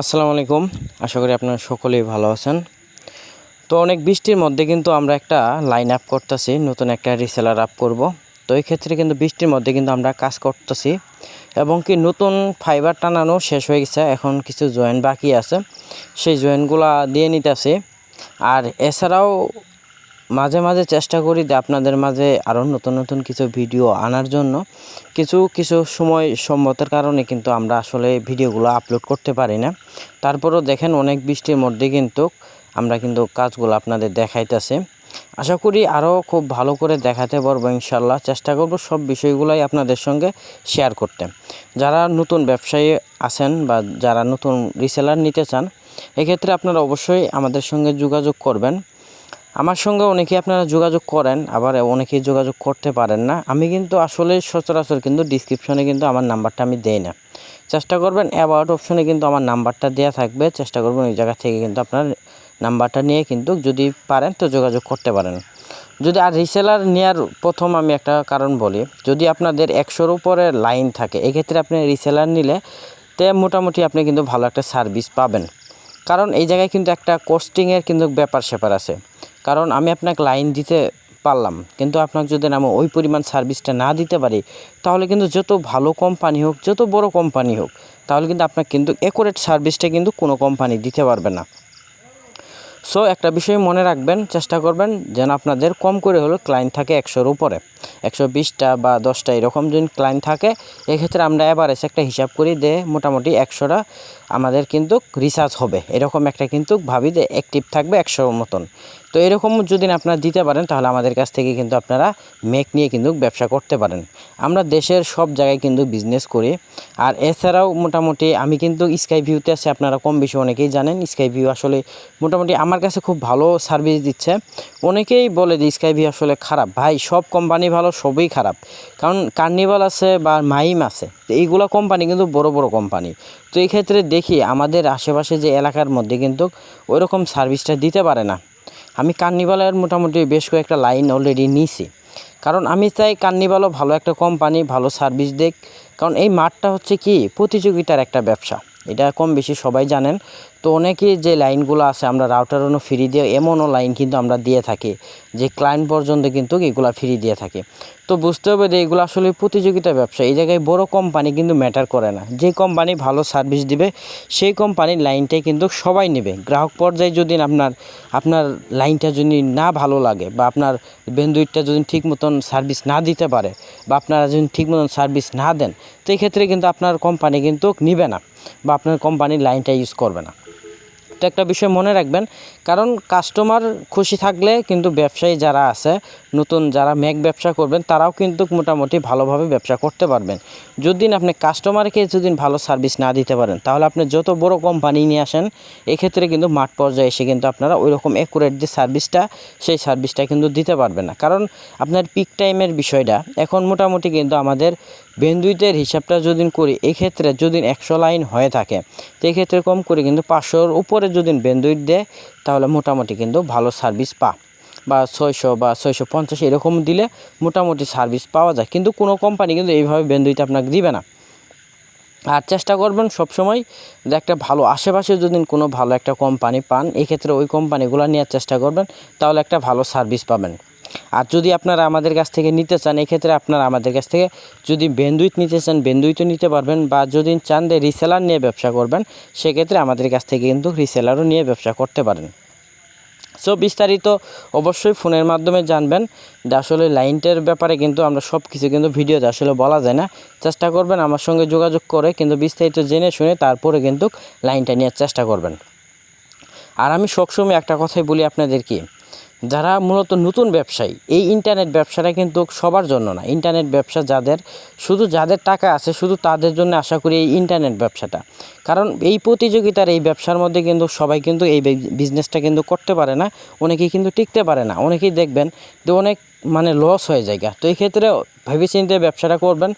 আসসালামু আলাইকুম। আশা করি আপনারা সকলেই ভালো আছেন। তো অনেক বৃষ্টির মধ্যে কিন্তু আমরা একটা লাইন আপ করতেছি, নতুন একটা রিসেলার আপ করব। তো এই ক্ষেত্রে কিন্তু বৃষ্টির মধ্যে কিন্তু আমরা কাজ করতেছি এবং কি নতুন ফাইবার টানানো শেষ হয়ে গেছে। এখন কিছু জয়েন্ট বাকি আছে। সেই জয়েন্টগুলা দিয়ে নিতেছি। আর এছাড়াও মাঝে মাঝে চেষ্টা করি যে আপনাদের মাঝে আরও নতুন নতুন কিছু ভিডিও আনার জন্য। কিছু কিছু সময় সম্মতের কারণে কিন্তু আমরা আসলে ভিডিওগুলো আপলোড করতে পারি না। তারপরেও দেখেন অনেক বৃষ্টির মধ্যে কিন্তু আমরা কিন্তু কাজগুলো আপনাদের দেখাইতেছে। আশা করি আরও খুব ভালো করে দেখাতে পারব ইনশাল্লাহ চেষ্টা করব সব বিষয়গুলোই আপনাদের সঙ্গে শেয়ার করতে। যারা নতুন ব্যবসায়ী আছেন বা যারা নতুন রিসেলার নিতে চান, এক্ষেত্রে আপনারা অবশ্যই আমাদের সঙ্গে যোগাযোগ করবেন। আমার সঙ্গে অনেকেই আপনারা যোগাযোগ করেন, আবার অনেকেই যোগাযোগ করতে পারেন না। আমি কিন্তু আসলে সচরাচর কিন্তু ডিসক্রিপশনে কিন্তু আমার নাম্বারটা আমি দেই না। চেষ্টা করবেন অ্যাবাউট অপশনে কিন্তু আমার নাম্বারটা দেওয়া থাকবে। চেষ্টা করবেন ওই জায়গা থেকে কিন্তু আপনার নাম্বারটা নিয়ে কিন্তু যদি পারেন তো যোগাযোগ করতে পারেন। যদি আর রিসেলার নেওয়ার প্রথম আমি একটা কারণ বলি, যদি আপনাদের একশোর উপরে লাইন থাকে, এক্ষেত্রে আপনি রিসেলার নিলে তে মোটামুটি আপনি কিন্তু ভালো একটা সার্ভিস পাবেন। কারণ এই জায়গায় কিন্তু একটা কোস্টিংয়ের কিন্তু ব্যাপার স্যাপার আছে। কারণ আমি আপনাকে লাইন দিতে পারলাম। কিন্তু আপনাকে যদি আমি ওই পরিমাণ সার্ভিসটা না দিতে পারি, তাহলে কিন্তু যত ভালো কোম্পানি হোক, যত বড় কোম্পানি হোক, তাহলে কিন্তু আপনাকে কিন্তু একুরেট সার্ভিসটা কিন্তু কোনো কোম্পানি দিতে পারবে না। সো একটা বিষয় মনে রাখবেন, চেষ্টা করবেন যেন আপনাদের কম করে হলেও ক্লায়েন্ট থাকে একশোর উপরে। একশো বিশটা বা দশটা এরকম যদি ক্লায়েন্ট থাকে, এক্ষেত্রে আমরা এভারেজ একটা হিসাব করি দে মোটামুটি একশোটা আমাদের কিন্তু রিচার্জ হবে। এরকম একটা কিন্তু ভাবি যে অ্যাক্টিভ থাকবে একশোর মতন। তো এরকম যদি আপনারা দিতে পারেন, তাহলে আমাদের কাছ থেকে কিন্তু আপনারা মেক নিয়ে কিন্তু ব্যবসা করতে পারেন। আমরা দেশের সব জায়গায় কিন্তু বিজনেস করি। আর এছাড়াও মোটামুটি আমি কিন্তু স্কাই ভিউতে আছি, আপনারা কম বেশি অনেকেই জানেন। স্কাই ভিউ আসলে মোটামুটি আমার কাছে খুব ভালো সার্ভিস দিচ্ছে। অনেকেই বলে যে স্কাই ভিউ আসলে খারাপ। ভাই, সব কোম্পানি ভালো, সবই খারাপ। কারণ কার্নিভাল আছে বা মাইম আছে, তো এইগুলো কোম্পানি কিন্তু বড় বড় কোম্পানি তো এই ক্ষেত্রে দেখি আমাদের আশেপাশে যে এলাকার মধ্যে কিন্তু ওইরকম সার্ভিসটা দিতে পারে না। আমি কার্নিভালের মোটামুটি বেশ কয়েকটা লাইন অলরেডি নিয়েছি। কারণ আমি চাই কার্নিভালও ভালো একটা কোম্পানি, ভালো সার্ভিস দেখ কারণ এই মাঠটা হচ্ছে কি, প্রতিযোগিতার একটা ব্যবসা। এটা কম বেশি সবাই জানেন। তো অনেকেই যে লাইনগুলো আছে, আমরা রাউটারও ফ্রি দিয়ে, এমনও লাইন কিন্তু আমরা দিয়ে থাকি, যে ক্লায়েন্ট পর্যন্ত কিন্তু এগুলো ফ্রি দিয়ে থাকে। তো বুঝতে হবে যে এগুলো আসলে প্রতিযোগিতা ব্যবসা। এই জায়গায় বড় কোম্পানি কিন্তু ম্যাটার করে না। যে কোম্পানি ভালো সার্ভিস দিবে, সেই কোম্পানির লাইনটাই কিন্তু সবাই নেবে। গ্রাহক পর্যায়ে যদি আপনার আপনার লাইনটা যদি না ভালো লাগে, বা আপনার বেন্দুইটটা যদি ঠিক মতন সার্ভিস না দিতে পারে, বা আপনারা যদি ঠিক মতন সার্ভিস না দেন, তো এই ক্ষেত্রে কিন্তু আপনার কোম্পানি কিন্তু নিবে না, বা আপনার কোম্পানির লাইনটা ইউজ করবে না। তো একটা বিষয় মনে রাখবেন। কারণ কাস্টমার খুশি থাকলে কিন্তু ব্যবসায়ী যারা আছে, নতুন যারা ম্যাক ব্যবসা করবেন, তারাও কিন্তু মোটামুটি ভালোভাবে ব্যবসা করতে পারবেন। যদি আপনি কাস্টমারকে যদি ভালো সার্ভিস না দিতে পারেন, তাহলে আপনি যত বড় কোম্পানি নিয়ে আসেন, এক্ষেত্রে কিন্তু মাঠ পর্যায়ে এসে কিন্তু আপনারা ওই রকম অ্যাকুরেট যে সার্ভিসটা সেই সার্ভিসটা কিন্তু দিতে পারবেন না। কারণ আপনার পিক টাইমের বিষয়টা, এখন মোটামুটি কিন্তু আমাদের বেন্দুইতের হিসাবটা যদি করি, এক্ষেত্রে যদি একশো লাইন হয়ে থাকে, তো এক্ষেত্রে কম করে কিন্তু পাঁচশোর উপরে যদি বেন্দুইট দেয়, তাহলে মোটামুটি কিন্তু ভালো সার্ভিস পা। বা ছয়শো বা ছয়শো পঞ্চাশ এরকম দিলে মোটামুটি সার্ভিস পাওয়া যায়। কিন্তু কোনো কোম্পানি কিন্তু এইভাবে বেন্দুইতে আপনাকে দিবে না। আর চেষ্টা করবেন সবসময় যে একটা ভালো আশেপাশে যদি কোনো ভালো একটা কোম্পানি পান, এক্ষেত্রে ওই কোম্পানিগুলো নেওয়ার চেষ্টা করবেন, তাহলে একটা ভালো সার্ভিস পাবেন। আর যদি আপনারা আমাদের কাছ থেকে নিতে চান, এক্ষেত্রে আপনারা আমাদের কাছ থেকে যদি বেন্দুইট নিতে চান বেন্দুইটও নিতে পারবেন বা যদি চান যে রিসেলার নিয়ে ব্যবসা করবেন, সেক্ষেত্রে আমাদের কাছ থেকে কিন্তু রিসেলারও নিয়ে ব্যবসা করতে পারেন। সো বিস্তারিত অবশ্যই ফোনের মাধ্যমে জানবেন। যে আসলে লাইনটার ব্যাপারে কিন্তু আমরা সব কিছু কিন্তু ভিডিওতে আসলে বলা যায় না। চেষ্টা করবেন আমার সঙ্গে যোগাযোগ করে কিন্তু বিস্তারিত জেনে শুনে তারপরে কিন্তু লাইনটা নেওয়ার চেষ্টা করবেন। আর আমি সবসময় একটা কথাই বলি আপনাদের কি যারা মূলত নতুন ব্যবসায়ী, এই ইন্টারনেট ব্যবসাটা কিন্তু সবার জন্য না। ইন্টারনেট ব্যবসা যাদের, শুধু যাদের টাকা আছে, শুধু তাদের জন্য আশা করি এই ইন্টারনেট ব্যবসাটা। কারণ এই প্রতিযোগিতার, এই ব্যবসার মধ্যে কিন্তু সবাই কিন্তু এই বিজনেসটা কিন্তু করতে পারে না, অনেকেই কিন্তু টিকতে পারে না। অনেকেই দেখবেন যে অনেক মানে লস হয়ে যায় তো এই ক্ষেত্রে ভেবেচিন্তে ব্যবসাটা করবেন।